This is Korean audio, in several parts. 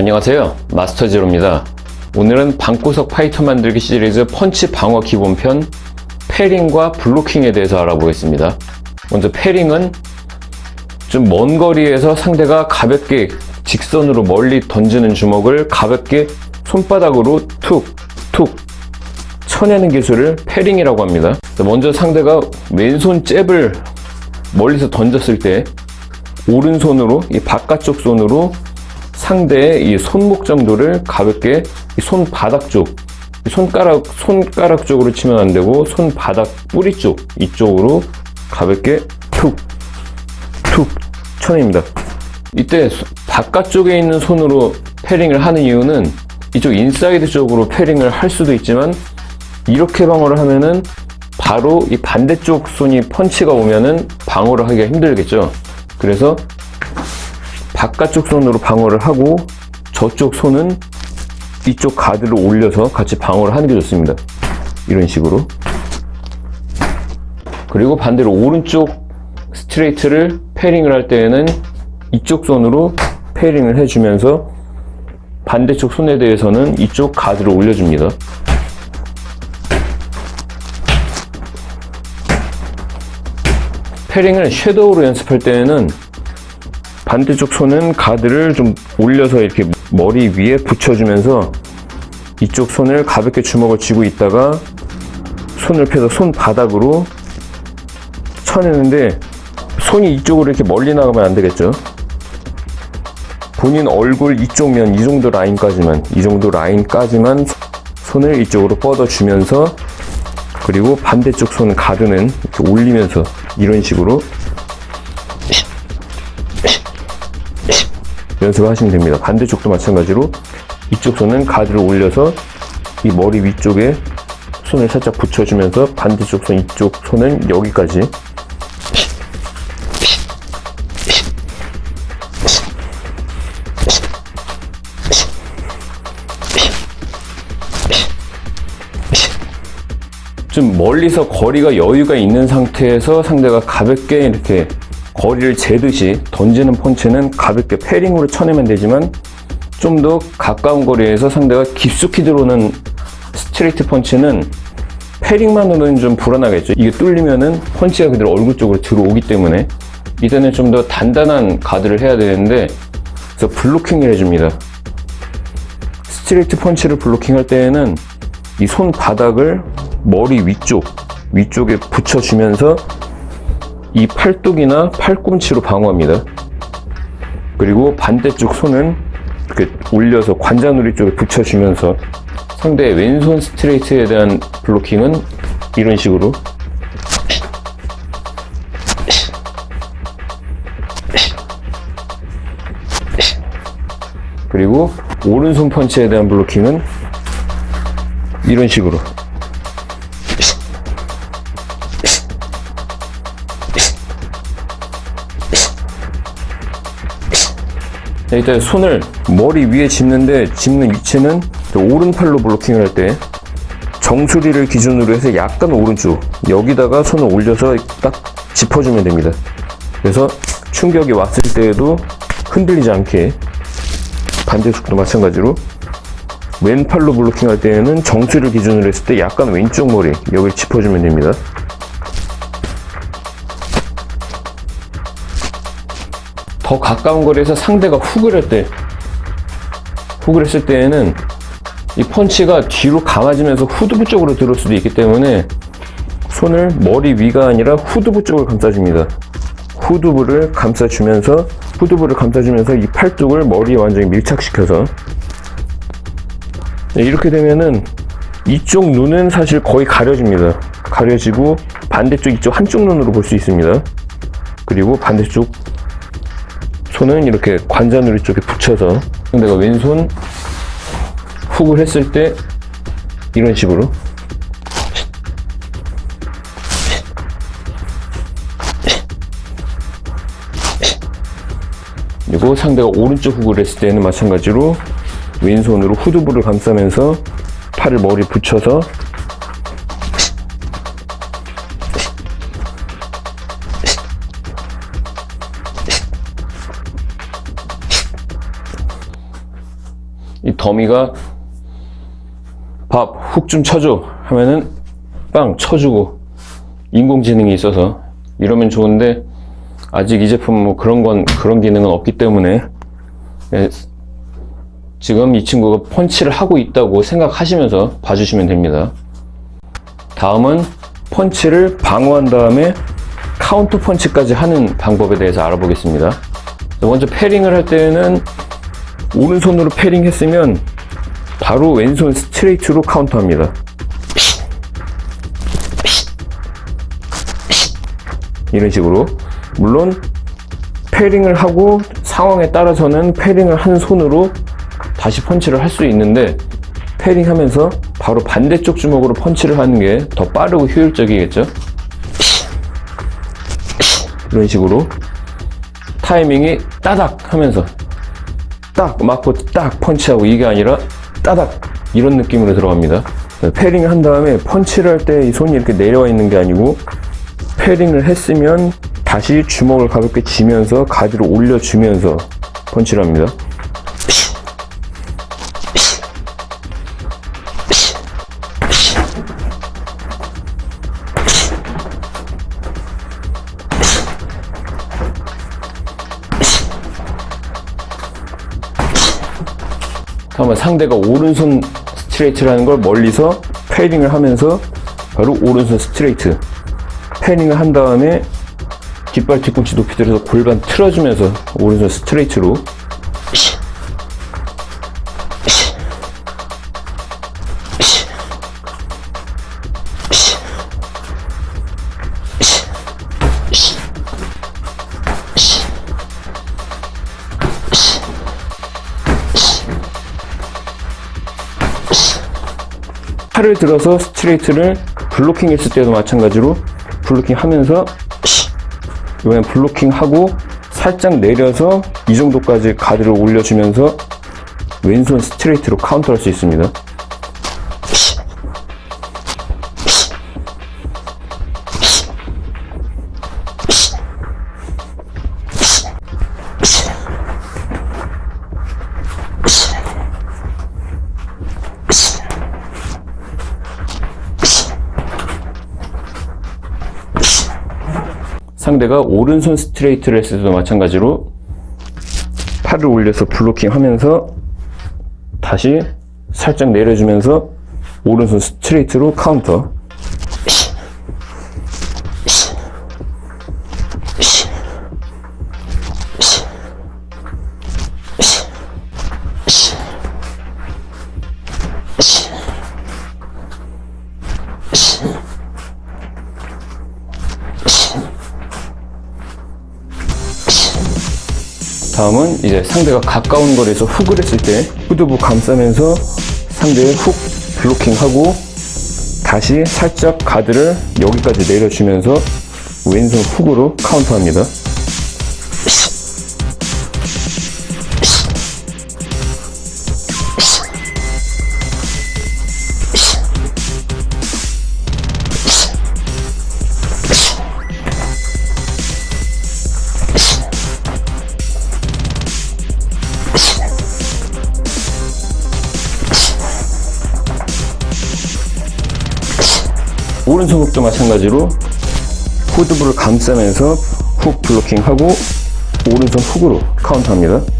안녕하세요. 마스터제로입니다. 오늘은 방구석 파이터 만들기 시리즈 펀치 방어 기본편 패링과 블로킹에 대해서 알아보겠습니다. 먼저 패링은 좀 먼 거리에서 상대가 가볍게 직선으로 멀리 던지는 주먹을 가볍게 손바닥으로 툭툭 쳐내는 기술을 패링이라고 합니다. 먼저 상대가 왼손 잽을 멀리서 던졌을 때 오른손으로 이 바깥쪽 손으로 상대의 이 손목 정도를 가볍게 이 손바닥 쪽, 이 손가락 손가락 쪽으로 치면 안 되고 손바닥 뿌리 쪽 이쪽으로 가볍게 툭툭 쳐냅니다. 이때 소- 바깥쪽에 있는 손으로 패링을 하는 이유는 이쪽 인사이드 쪽으로 패링을 할 수도 있지만 이렇게 방어를 하면은 바로 이 반대쪽 손이 펀치가 오면은 방어를 하기가 힘들겠죠. 그래서 바깥쪽 손으로 방어를 하고 저쪽 손은 이쪽 가드를 올려서 같이 방어를 하는 게 좋습니다. 이런 식으로. 그리고 반대로 오른쪽 스트레이트를 패링을 할 때에는 이쪽 손으로 패링을 해주면서 반대쪽 손에 대해서는 이쪽 가드를 올려줍니다. 패링을 섀도우로 연습할 때에는 반대쪽 손은 가드를 좀 올려서 이렇게 머리 위에 붙여주면서 이쪽 손을 가볍게 주먹을 쥐고 있다가 손을 펴서 손바닥으로 쳐내는데 손이 이쪽으로 이렇게 멀리 나가면 안 되겠죠. 본인 얼굴 이쪽 면 이 정도 라인까지만 이 정도 라인까지만 손을 이쪽으로 뻗어주면서 그리고 반대쪽 손 가드는 이렇게 올리면서 이런 식으로 연습을 하시면 됩니다. 반대쪽도 마찬가지로 이쪽 손은 가드를 올려서 이 머리 위쪽에 손을 살짝 붙여주면서 반대쪽 손 이쪽 손은 여기까지 좀 멀리서 거리가 여유가 있는 상태에서 상대가 가볍게 이렇게 거리를 재듯이 던지는 펀치는 가볍게 패링으로 쳐내면 되지만 좀 더 가까운 거리에서 상대가 깊숙이 들어오는 스트레이트 펀치는 패링만으로는 좀 불안하겠죠. 이게 뚫리면은 펀치가 그대로 얼굴 쪽으로 들어오기 때문에 이때는 좀 더 단단한 가드를 해야 되는데 그래서 블로킹을 해줍니다. 스트레이트 펀치를 블로킹할 때에는 이 손바닥을 머리 위쪽, 위쪽에 붙여주면서 이 팔뚝이나 팔꿈치로 방어합니다. 그리고 반대쪽 손은 이렇게 올려서 관자놀이 쪽에 붙여주면서 상대의 왼손 스트레이트에 대한 블로킹은 이런 식으로 그리고 오른손 펀치에 대한 블로킹은 이런 식으로 네, 일단 손을 머리 위에 짚는데 짚는 위치는 오른팔로 블로킹을 할 때 정수리를 기준으로 해서 약간 오른쪽 여기다가 손을 올려서 딱 짚어주면 됩니다. 그래서 충격이 왔을 때에도 흔들리지 않게 반대쪽도 마찬가지로 왼팔로 블로킹할 때에는 정수리를 기준으로 했을 때 약간 왼쪽 머리 여기를 짚어주면 됩니다. 더 가까운 거리에서 상대가 훅을 할 때, 훅을 했을 때에는 이 펀치가 뒤로 감아지면서 후두부 쪽으로 들어올 수도 있기 때문에 손을 머리 위가 아니라 후두부 쪽을 감싸줍니다. 후두부를 감싸주면서, 후두부를 감싸주면서 이 팔뚝을 머리에 완전히 밀착시켜서 네, 이렇게 되면은 이쪽 눈은 사실 거의 가려집니다. 가려지고 반대쪽 이쪽 한쪽 눈으로 볼 수 있습니다. 그리고 반대쪽 손은 이렇게 관자놀이 쪽에 붙여서 내가 왼손 훅을 했을 때 이런 식으로. 그리고 상대가 오른쪽 훅을 했을 때는 마찬가지로 왼손으로 후두부를 감싸면서 팔을 머리 붙여서 더미가 밥 훅 좀 쳐줘 하면은 빵 쳐주고 인공지능이 있어서 이러면 좋은데 아직 이 제품은 뭐 그런 건 그런 기능은 없기 때문에 예, 지금 이 친구가 펀치를 하고 있다고 생각하시면서 봐주시면 됩니다. 다음은 펀치를 방어한 다음에 카운터 펀치까지 하는 방법에 대해서 알아보겠습니다. 먼저 패링을 할 때는 오른손으로 패링 했으면 바로 왼손 스트레이트로 카운터합니다. 이런 식으로 물론 패링을 하고 상황에 따라서는 패링을 한 손으로 다시 펀치를 할 수 있는데 패링하면서 바로 반대쪽 주먹으로 펀치를 하는 게 더 빠르고 효율적이겠죠. 이런 식으로 타이밍이 따닥 하면서 딱 맞고 딱 펀치하고 이게 아니라 따닥 이런 느낌으로 들어갑니다. 패링을 한 다음에 펀치를 할 때 이 손이 이렇게 내려와 있는 게 아니고 패링을 했으면 다시 주먹을 가볍게 쥐면서 가드를 올려주면서 펀치를 합니다. 상대가 오른손 스트레이트라는 걸 멀리서 패링을 하면서 바로 오른손 스트레이트. 패링을 한 다음에 뒷발 뒤꿈치 높이 들어서 골반 틀어주면서 오른손 스트레이트로 팔을 들어서 스트레이트를 블로킹 했을 때도 마찬가지로 블로킹 하면서 이번엔 블로킹 하고 살짝 내려서 이 정도까지 가드를 올려주면서 왼손 스트레이트로 카운터할 수 있습니다. 상대가 오른손 스트레이트를 했을 때도 마찬가지로 팔을 올려서 블로킹 하면서 다시 살짝 내려주면서 오른손 스트레이트로 카운터 다음은 이제 상대가 가까운 거리에서 훅을 했을 때 후두부 감싸면서 상대의 훅 블로킹하고 다시 살짝 가드를 여기까지 내려주면서 왼손 훅으로 카운터합니다. 훅도 마찬가지로 후드부를 감싸면서 훅 블로킹하고 오른손 훅으로 카운터합니다.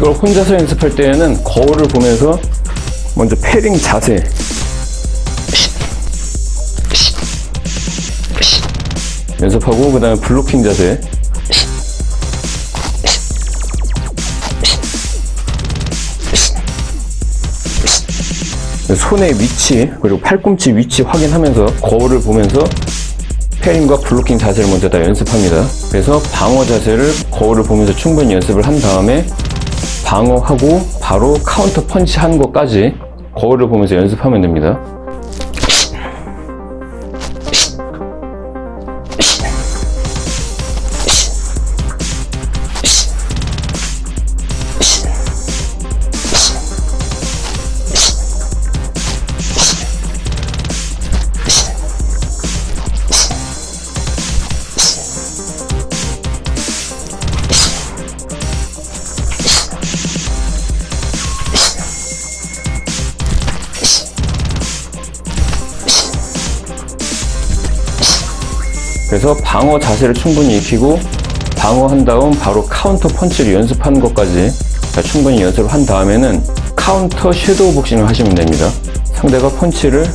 이걸 혼자서 연습할 때에는 거울을 보면서 먼저 패링 자세 연습하고 그 다음에 블로킹 자세 손의 위치 그리고 팔꿈치 위치 확인하면서 거울을 보면서 패링과 블로킹 자세를 먼저 다 연습합니다. 그래서 방어 자세를 거울을 보면서 충분히 연습을 한 다음에 방어하고 바로 카운터 펀치 하는 것까지 거울을 보면서 연습하면 됩니다. 그래서 방어 자세를 충분히 익히고 방어한 다음 바로 카운터 펀치를 연습하는 것까지 자, 충분히 연습을 한 다음에는 카운터 섀도우 복싱을 하시면 됩니다. 상대가 펀치를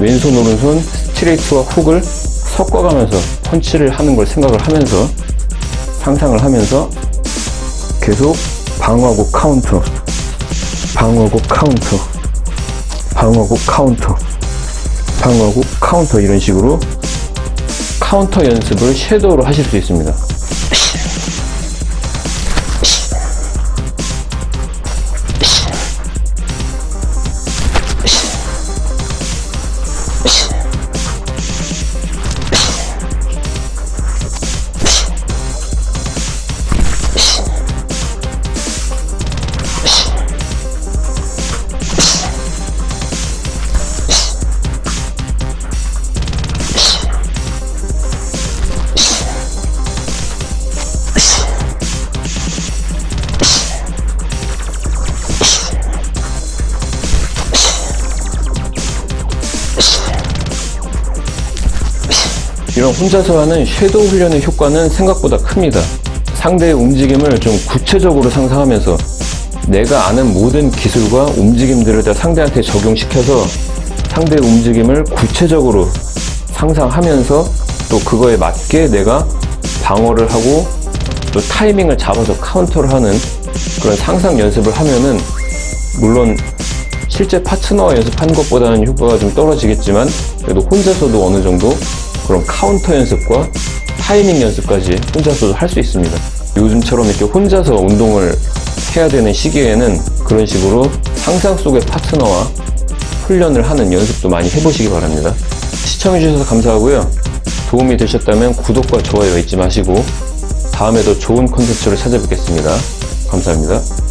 왼손 오른손 스트레이트와 훅을 섞어가면서 펀치를 하는 걸 생각을 하면서 상상을 하면서 계속 방어하고 카운터 방어하고 카운터 방어하고 카운터 방어하고 카운터 이런 식으로 카운터 연습을 섀도우로 하실 수 있습니다. 이런 혼자서 하는 섀도우 훈련의 효과는 생각보다 큽니다. 상대의 움직임을 좀 구체적으로 상상하면서 내가 아는 모든 기술과 움직임들을 다 상대한테 적용시켜서 상대의 움직임을 구체적으로 상상하면서 또 그거에 맞게 내가 방어를 하고 또 타이밍을 잡아서 카운터를 하는 그런 상상 연습을 하면은 물론 실제 파트너와 연습하는 것보다는 효과가 좀 떨어지겠지만 그래도 혼자서도 어느 정도 그런 카운터 연습과 타이밍 연습까지 혼자서도 할 수 있습니다. 요즘처럼 이렇게 혼자서 운동을 해야 되는 시기에는 그런 식으로 상상 속의 파트너와 훈련을 하는 연습도 많이 해보시기 바랍니다. 시청해주셔서 감사하고요. 도움이 되셨다면 구독과 좋아요 잊지 마시고 다음에도 좋은 콘텐츠로 찾아뵙겠습니다. 감사합니다.